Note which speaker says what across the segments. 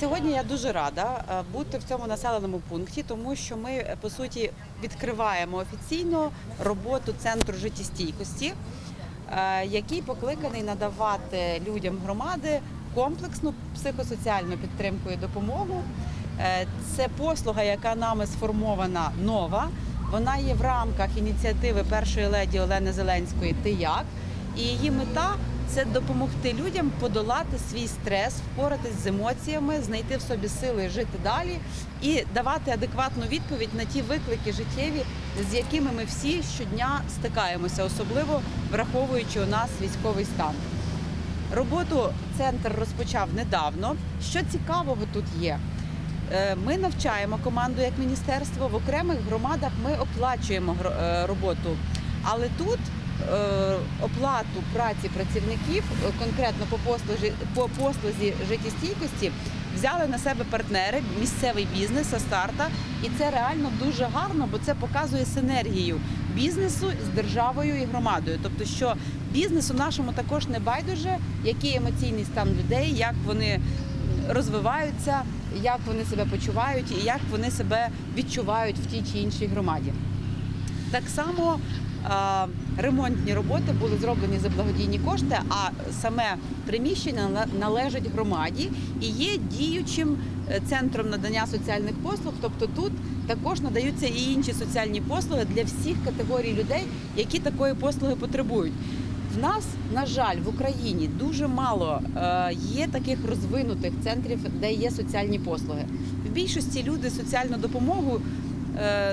Speaker 1: Сьогодні я дуже рада е, бути в цьому населеному пункті, тому що ми е, по суті відкриваємо офіційно роботу центру життєстійкості, е, який покликаний надавати людям громади комплексну психосоціальну підтримку і допомогу. Це послуга, яка нами сформована нова. Вона є в рамках ініціативи першої леді Олени Зеленської Ти як і її мета це допомогти людям подолати свій стрес, впоратись з емоціями, знайти в собі сили жити далі і давати адекватну відповідь на ті виклики життєві, з якими ми всі щодня стикаємося, особливо враховуючи у нас військовий стан. Роботу центр розпочав недавно. Що цікавого тут є? Е, Ми навчаємо команду як міністерство в окремих громадах. Ми оплачуємо е, роботу, але тут оплату праці працівників е, конкретно по послузі по послузі життєстійкості взяли на себе партнери, місцевий бізнес, старта, і це реально дуже гарно, бо це показує синергію бізнесу з державою і громадою. Тобто, що бізнесу нашому також не байдуже, який емоційний стан людей, як вони розвиваються, як вони себе почувають і як вони себе відчувають в тій чи іншій громаді. Так само е, ремонтні роботи були зроблені за благодійні кошти, а саме приміщення належить громаді і є діючим е, центром надання соціальних послуг. Тобто тут також надаються і інші соціальні послуги для всіх категорій людей, які такої послуги потребують. В нас, на жаль, в Україні дуже мало е, є таких розвинутих центрів, де є соціальні послуги. В більшості люди соціальну допомогу е,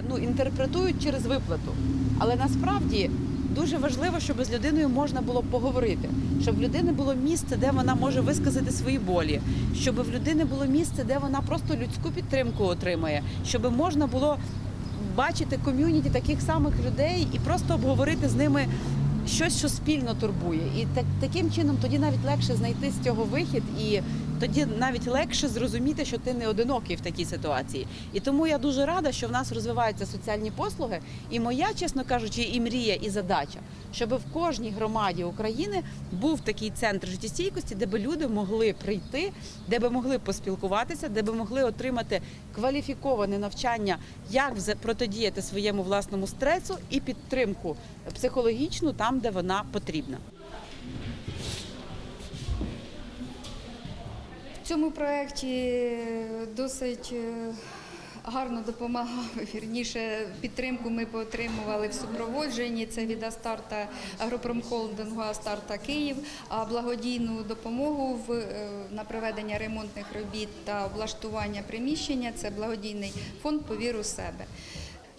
Speaker 1: ну, інтерпретують через виплату. Але насправді дуже важливо, щоб з людиною можна було поговорити, щоб в людини було місце, де вона може висказати свої болі, щоб в людини було місце, де вона просто людську підтримку отримає, щоб можна було бачити ком'юніті таких самих людей і просто обговорити з ними щось, що спільно турбує. І так, таким чином тоді навіть легше знайти з цього вихід, і тоді навіть легше зрозуміти, що ти не одинокий в такій ситуації. І тому я дуже рада, що в нас розвиваються соціальні послуги. І моя, чесно кажучи, і мрія, і задача, щоб в кожній громаді України був такий центр життєстійкості, де би люди могли прийти, де би могли поспілкуватися, де би могли отримати кваліфіковане навчання, як протидіяти своєму власному стресу і підтримку психологічну там, де вона потрібна.
Speaker 2: В цьому проєкті досить е, гарно допомагав, вірніше підтримку ми отримували в супроводженні. Це від Астарта агропромхолдингу Астарта Київ, а благодійну допомогу в, е, на проведення ремонтних робіт та облаштування приміщення це благодійний фонд «Повір у себе.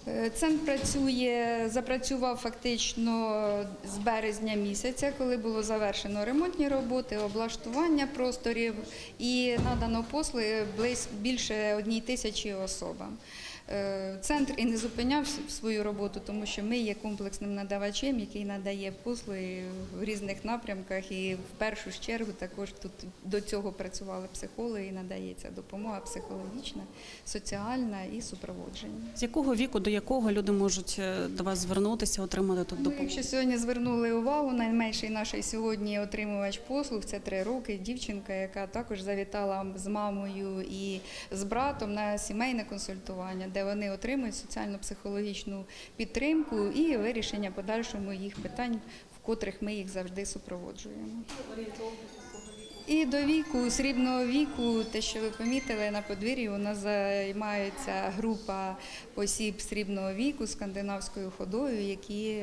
Speaker 2: Е, Центр працює, запрацював фактично з березня місяця, коли було завершено ремонтні роботи, облаштування просторів і надано послуги більше одній тисячі особам. Е, Центр і не зупиняв свою роботу, тому що ми є комплексним надавачем, який надає послуги в різних напрямках. І в першу ж чергу також тут до цього працювали психологи, і надається допомога психологічна, соціальна і супроводження.
Speaker 3: З якого віку до якого люди можуть е, до вас звернутися, отримати тут
Speaker 2: Ну,
Speaker 3: допомогу?
Speaker 2: якщо сьогодні звернули увагу, найменший наш сьогодні отримувач послуг це три роки. Дівчинка, яка також завітала з мамою і з братом на сімейне консультування, де вони отримують соціально-психологічну підтримку і вирішення подальшому їх питань, в котрих ми їх завжди супроводжуємо. І до віку, срібного віку, те, що ви помітили на подвір'ї, у нас займається група осіб срібного віку скандинавською ходою, які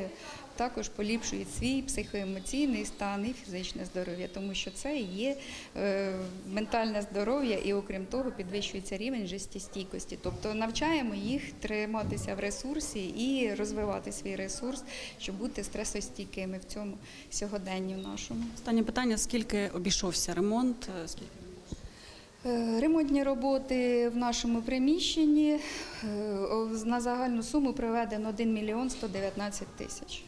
Speaker 2: також поліпшують свій психоемоційний стан і фізичне здоров'я, тому що це є е, ментальне здоров'я, і окрім того, підвищується рівень життєстійкості. Тобто навчаємо їх триматися в ресурсі і розвивати свій ресурс, щоб бути стресостійкими в цьому сьогоденні нашому.
Speaker 3: Останнє питання: скільки обійшовся ремонт? Е, Скільки?
Speaker 2: Е, Ремонтні роботи в нашому приміщенні на загальну суму проведено 1 мільйон 119 тисяч.